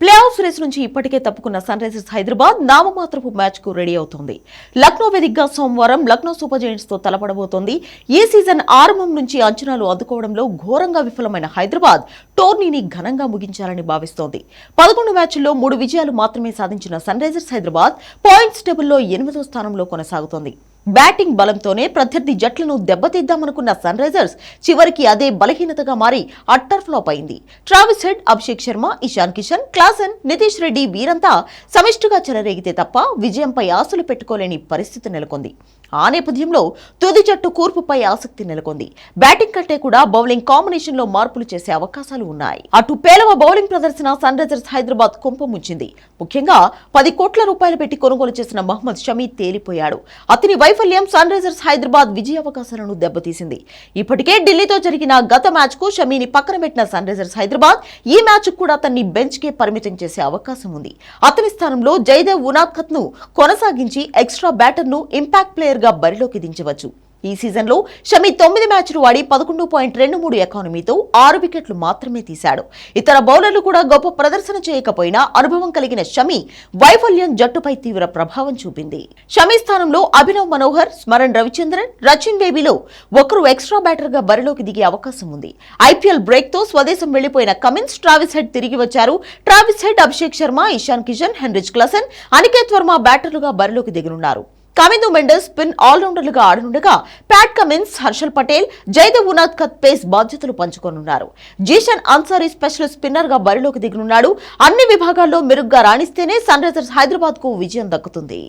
Play of race నుంచి ఇప్పటికే తప్పుకున్న sun Risers Hyderabad నామమాత్రపు మ్యాచ్కు రెడీ అవుతోంది. లక్నో వేదికగా సోమవారం లక్నో సూపర్ జైంట్స్తో తలపడబోతోంది. ఈ సీజన్ ఆరంభం నుంచి అంచనాలు అందుకోవడంలో ఘోరంగా విఫలమైన హైదరాబాద్ టోర్నీని ఘనంగా ముగించాలని భావిస్తోంది. పదకొండు మ్యాచ్ల్లో మూడు విజయాలు మాత్రమే సాధించిన సన్ రైజర్స్ హైదరాబాద్ పాయింట్స్ టేబుల్లో ఎనిమిదో స్థానంలో కొనసాగుతోంది. బ్యాటింగ్ బలంతోనే ప్రత్యర్థి జట్లను దెబ్బతీద్దామనుకున్న సన్ రైజర్స్ చివరికి అదే బలహీనతగా మారి అట్టర్ ఫ్లాప్ అయింది Travis Head Abhishek Sharma Ishan Kishan Klaasen Nitish Reddy వీరంతా సమిష్టిగా చెలరేగితే తప్ప విజయంపై ఆశలు పెట్టుకోలేని పరిస్థితి నెలకొంది. ఆ నేపథ్యంలో తుది జట్టు కూర్పుపై ఆసక్తి నెలకొంది. బ్యాటింగ్ కంటే కూడా బౌలింగ్ కాంబినేషన్లో మార్పులు చేసే అవకాశాలు ఉన్నాయి. అటు పేలవ బౌలింగ్ ప్రదర్శన సన్ రైజర్స్ హైదరాబాద్ కుంపముంచింది ముఖ్యంగా పది కోట్ల రూపాయలు పెట్టి కొనుగోలు చేసిన మహమ్మద్ షమీ తేలిపోయాడు. అతని వైఫల్యం సన్ రైజర్స్ హైదరాబాద్ విజయ అవకాశాలను దెబ్బతీసింది. ఇప్పటికే ఢిల్లీతో జరిగిన గత మ్యాచ్కు షమీని పక్కన పెట్టిన సన్ రైజర్స్ హైదరాబాద్ ఈ మ్యాచ్ కూడా అతన్ని బెంచ్ కే పరిమితం చేసే అవకాశం ఉంది. అతని స్థానంలో జయదేవ్ ఉనాఖత్ను కొనసాగించి ఎక్స్ట్రా బ్యాటర్ను ఇంపాక్ట్ ప్లేయర్ గా బరిలోకి దించవచ్చు. ఈ సీజన్లో షమి తొమ్మిది మ్యాచ్లు ఆడి పదకొండు పాయింట్ రెండు మూడు ఎకానమీతో ఆరు వికెట్లు మాత్రమే తీశాడు. ఇతర బౌలర్లు కూడా గొప్ప ప్రదర్శన చేయకపోయినా అనుభవం కలిగిన షమి వైఫల్యం జట్టుపై తీవ్ర ప్రభావం చూపింది. షమి స్థానంలో అభినవ్ మనోహర్ స్మరణ్ రవిచంద్రన్ రచిన్ బేబీలో ఒకరు ఎక్స్ట్రా బ్యాటర్గా బరిలోకి దిగే అవకాశం ఉంది. ఐపీఎల్ బ్రేక్తో స్వదేశం వెళ్ళిపోయిన కమిన్స్ ట్రావిస్ హెడ్ తిరిగి వచ్చారు. Travis Head Abhishek Sharma Ishan Kishan Heinrich Klaasen Aniket Verma బ్యాటర్లుగా బరిలోకి దిగనున్నారు. కమిందు మెండస్ స్పిన్ ఆల్రౌండర్లుగా ఆడనుండగా Pat Cummins Harshal Patel Jaydev Unadkat pace బాధ్యతలు పంచుకోనున్నారు. జీషన్ అన్సారీ స్పెషల్ స్పిన్నర్గా బరిలోకి దిగనున్నాడు. అన్ని విభాగాల్లో మెరుగ్గా రాణిస్తేనే సన్ రైజర్స్ హైదరాబాద్కు విజయం దక్కుతుంది.